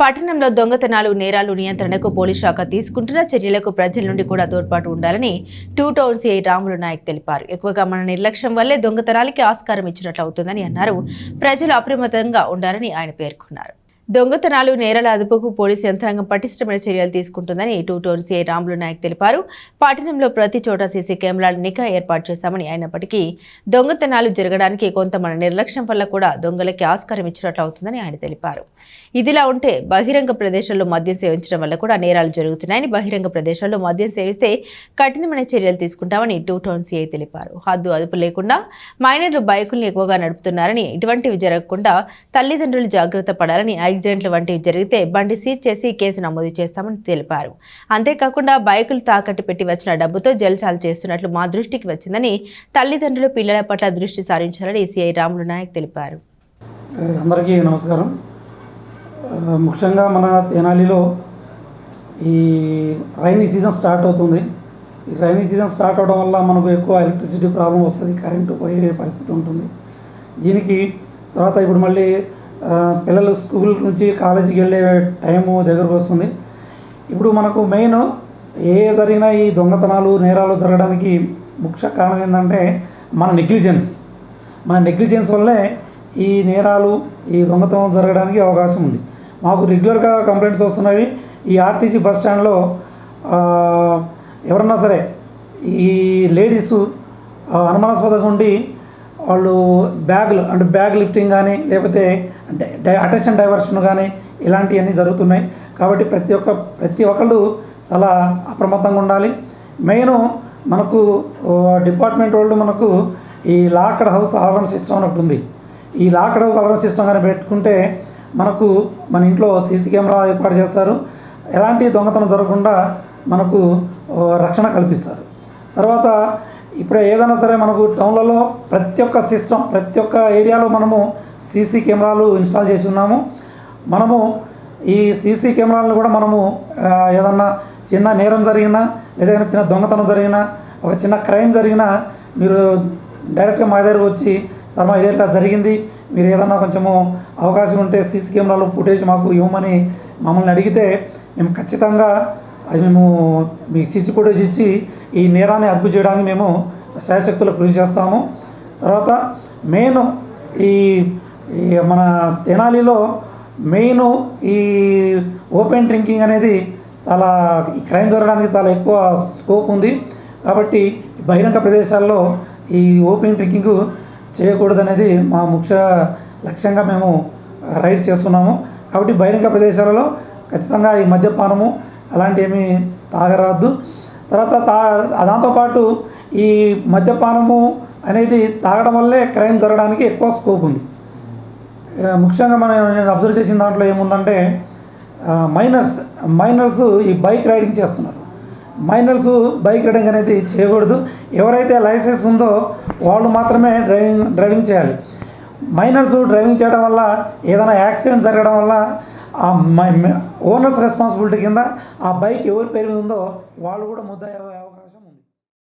పట్టణంలో దొంగతనాలు నేరాలు నియంత్రణకు పోలీస్ శాఖ తీసుకుంటున్న చర్యలకు ప్రజల నుండి కూడా తోడ్పాటు ఉండాలని two town CI Ramulu Nayak తెలిపారు. ఎక్కువగా మన నిర్లక్ష్యం వల్లే దొంగతనాలకి ఆస్కారం ఇచ్చినట్లు అవుతుందని అన్నారు. ప్రజలు అప్రమత్తంగా ఉండాలని ఆయన పేర్కొన్నారు. దొంగతనాలు నేరాల అదుపుకు పోలీసు యంత్రాంగం పటిష్టమైన చర్యలు తీసుకుంటుందని two town CI Ramulu Nayak తెలిపారు. పట్టణంలో ప్రతి చోట సీసీ కెమెరాల నిఘా ఏర్పాటు చేశామని అయినప్పటికీ దొంగతనాలు జరగడానికి కొంత మన నిర్లక్ష్యం వల్ల కూడా దొంగలకి ఆస్కారం ఇచ్చినట్లు అవుతుందని ఆయన తెలిపారు. ఇదిలా ఉంటే బహిరంగ ప్రదేశాల్లో మద్యం సేవించడం వల్ల కూడా నేరాలు జరుగుతున్నాయని బహిరంగ ప్రదేశాల్లో మద్యం సేవిస్తే కఠినమైన చర్యలు తీసుకుంటామని టూ టౌన్ సిఐ తెలిపారు. హద్దు అదుపు లేకుండా మైనర్లు బైకుల్ని ఎక్కువగా నడుపుతున్నారని ఇటువంటివి జరగకుండా తల్లిదండ్రులు జాగ్రత్త పడాలని యాక్సిడెంట్లు వంటివి జరిగితే బండి సీజ్ చేసి కేసు నమోదు చేస్తామని తెలిపారు. అంతేకాకుండా బైకులు తాకట్టు పెట్టి వచ్చిన డబ్బుతో జల్సాలు చేస్తున్నట్లు మా దృష్టికి వచ్చిందని తల్లిదండ్రులు పిల్లల పట్ల దృష్టి సారించాలని సిఐ రాములు నాయక్ తెలిపారు. అందరికీ నమస్కారం. ముఖ్యంగా మన తెనాలిలో ఈ రైనీ సీజన్ స్టార్ట్ అవుతుంది. ఈ రైనీ సీజన్ స్టార్ట్ అవడం వల్ల మనకు ఎక్కువ ఎలక్ట్రిసిటీ ప్రాబ్లం వస్తుంది కరెంటు పోయే పరిస్థితి ఉంటుంది. దీనికి తర్వాత ఇప్పుడు మళ్ళీ పిల్లలు స్కూల్ నుంచి కాలేజీకి వెళ్ళే టైము దగ్గరకు వస్తుంది. ఇప్పుడు మనకు మెయిన్ ఏ జరిగినా ఈ దొంగతనాలు నేరాలు జరగడానికి ముఖ్య కారణం ఏంటంటే మన నెగ్లిజెన్స్. మన నెగ్లిజెన్స్ వల్లే ఈ నేరాలు ఈ దొంగతనం జరగడానికి అవకాశం ఉంది. మాకు రెగ్యులర్గా కంప్లైంట్స్ వస్తున్నవి ఈ ఆర్టీసీ బస్ స్టాండ్లో ఎవరన్నా సరే ఈ లేడీస్ అనుమానాస్పదంగా ఉండి వాళ్ళు బ్యాగులు అంటే బ్యాగ్ లిఫ్టింగ్ కానీ లేకపోతే డై అటెన్షన్ డైవర్షన్ కానీ ఇలాంటివన్నీ జరుగుతున్నాయి. కాబట్టి ప్రతి ఒక్క ప్రతి ఒక్కళ్ళు చాలా అప్రమత్తంగా ఉండాలి. మెయిన్ మనకు డిపార్ట్మెంట్ వాళ్ళు మనకు ఈ లాకర్ హౌస్ అలారం సిస్టమ్ అని ఒకటి ఉంది. ఈ లాక్డ్ హౌస్ అలారం సిస్టమ్ కానీ పెట్టుకుంటే మనకు మన ఇంట్లో సీసీ కెమెరా ఏర్పాటు చేస్తారు. ఎలాంటి దొంగతనం జరగకుండా మనకు రక్షణ కల్పిస్తారు. తర్వాత ఇప్పుడు ఏదైనా సరే మనకు టౌన్లలో ప్రతి ఒక్క సిస్టమ్ ప్రతి ఒక్క ఏరియాలో మనము సీసీ కెమెరాలు ఇన్స్టాల్ చేసి ఉన్నాము. మనము ఈ సీసీ కెమెరాలను కూడా మనము ఏదన్నా చిన్న నేరం జరిగినా లేదా ఏదైనా చిన్న దొంగతనం జరిగినా ఒక చిన్న క్రైమ్ జరిగినా మీరు డైరెక్ట్గా మా దగ్గరకు వచ్చి సార్ మా ఇట్లా జరిగింది మీరు ఏదన్నా కొంచెము అవకాశం ఉంటే సీసీ కెమెరాలో ఫుటేజ్ మాకు ఇవ్వమని మమ్మల్ని అడిగితే మేము ఖచ్చితంగా అది మేము మీకు సీసీ ఫుటేజ్ ఇచ్చి ఈ నేరాన్ని అదుపు చేయడానికి మేము శాయశక్తులు కృషి చేస్తాము. తర్వాత మెయిన్ ఈ ఈ మన తెనాలిలో మెయిన్ ఈ ఓపెన్ డ్రింకింగ్ అనేది చాలా ఈ క్రైమ్ జరగడానికి చాలా ఎక్కువ స్కోప్ ఉంది. కాబట్టి బహిరంగ ప్రదేశాల్లో ఈ ఓపెన్ డ్రింకింగ్ చేయకూడదనేది మా ముఖ్య లక్ష్యంగా మేము రైడ్ చేస్తున్నాము. కాబట్టి బహిరంగ ప్రదేశాలలో ఖచ్చితంగా ఈ మద్యపానము అలాంటివి తాగరాదు. తర్వాత తా దాంతోపాటు ఈ మద్యపానము అనేది తాగడం వల్లే క్రైమ్ జరగడానికి ఎక్కువ స్కోప్ ఉంది. ముఖ్యంగా మనం నేను అబ్జర్వ్ చేసిన దాంట్లో ఏముందంటే మైనర్స్ మైనర్స్ ఈ బైక్ రైడింగ్ చేస్తున్నారు. మైనర్స్ బైక్ రైడింగ్ అనేది చేయకూడదు. ఎవరైతే లైసెన్స్ ఉందో వాళ్ళు మాత్రమే డ్రైవింగ్ డ్రైవింగ్ చేయాలి. మైనర్స్ డ్రైవింగ్ చేయడం వల్ల ఏదైనా యాక్సిడెంట్ జరగడం వల్ల ఓనర్స్ రెస్పాన్సిబిలిటీ కింద ఆ బైక్ ఎవరి పేరు మీద ఉందో వాళ్ళు కూడా ముద్ద